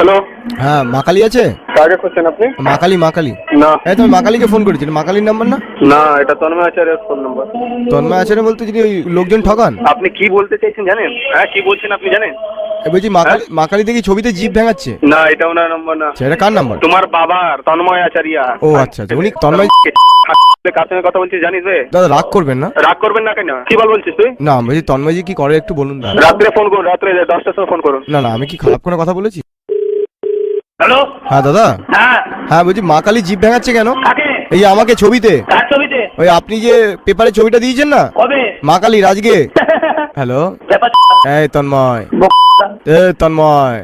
Hello. হ্যাঁ মাকালি আছে? কাকে খুঁজছেন আপনি? মাকালি মাকালি। না। হ্যাঁ তুমি মাকালিকে ফোন করেছিলে। মাকালির নাম্বার না? না এটা তন্ময় আচার্যের ফোন নাম্বার। তন্ময় আচার্য বলতে যিনি ওই লোকজন ঠকান? আপনি কি বলতে চাইছেন জানেন? হ্যাঁ কি বলছেন আপনি জানেন? বলছি মাকালি মাকালি দেখি ছবিতে জিভ ভেঙাচ্ছে? না এটা ওনার নাম্বার না। এটা কার নাম্বার? তোমার বাবার তন্ময় আচারিয়া। ও আচ্ছা আচ্ছা উনি তন্ময় কার সঙ্গে কথা বলছিস জানিস বে দাদা রাগ করবেন না। রাগ করবেন না কেন? কি বল বলছিস তুই? না বলছি তন্ময়জি কি করে একটু বলুন না রাত্রে ফোন করুন রাত্রে দশটার সময় ফোন করুন। না না আমি কি খারাপ কোনো কথা বলেছি? হ্যালো? হ্যাঁ দাদা। হ্যাঁ। হ্যাঁ বলছি মা কালী জিভ ভেঙাচ্ছে কেন? এই আমাকে ছবিতে। ছবিতে? ওই আপনি যে পেপারে ছবিটা দিয়েছেন না? মা কালী আজকে হ্যালো। এই তন্ময়। এ তন্ময়।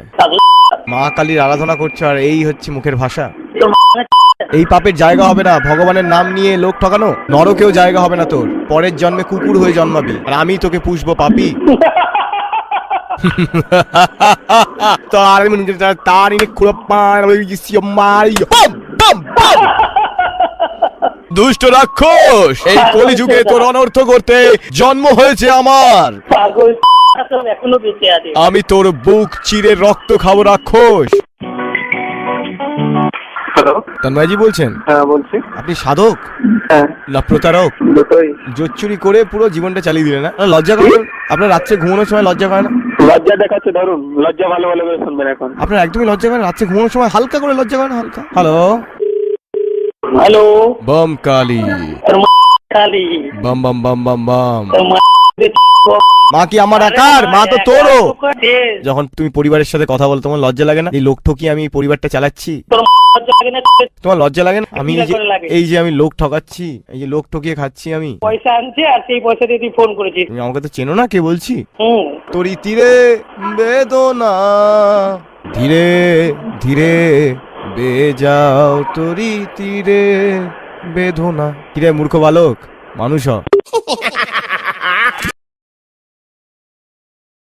মা কালীর আরাধনা করছ আর এই হচ্ছে মুখের ভাষা। এই পাপের জায়গা হবে না ভগবানের নাম নিয়ে লোক ঠকানো। নরকেও জায়গা হবে না তোর পরের জন্মে কুকুর হয়ে জন্মাবি আর আমি তোকে পুষবো পাপি। বম বম বম দুষ্ট রাক্ষস এই কলিযুগে তোর অনর্থ করতে জন্ম হয়েছে আমার। আমি তোর বুক চিরে রক্ত খাব রাক্ষস। তন্ময়জি বলছেন? হ্যাঁ বলছি। আপনি সাধক? হ্যাঁ। না প্রতারক? দুটোই। জোচ্চুরি করে পুরো জীবনটা চালিয়ে দিলেন না? লজ্জা করে না? আপনার রাত্রে ঘুমানোর সময় লজ্জা করে না? লজ্জা দেখাচ্ছে ধরুন লজ্জা ভালো ভালো করে শুনবেন এখন। আপনার একদমই লজ্জা করেন? রাত্রে ঘুমানোর সময় হালকা করে লজ্জা করেন হালকা। Hello hello? বম কালী। বাম বম বম বম বম। বম মা কি আমার একার মা তো তোরও। তোর যখন তুমি পরিবারের সাথে কথা বলো তোমার লজ্জা লাগে না? এই লোক ঠকিয়ে আমি পরিবারটা চালাচ্ছি। লজ্জা লাগে না? তোমার লজ্জা লাগে না? আমি এই যে এই যে আমি লোক ঠকাচ্ছি এই যে লোক ঠকিয়ে খাচ্ছি আমি। পয়সা আনছে আর সেই পয়সা দিয়ে তুই ফোন করেছিস। তুমি আমাকে তো চেনো না কে বলছি? হুম। তোরি তীরে বেদনা ধীরে ধীরে বেজাও তোরি তীরে বেদনা। কিরে মূর্খ বালক মানুষ হ।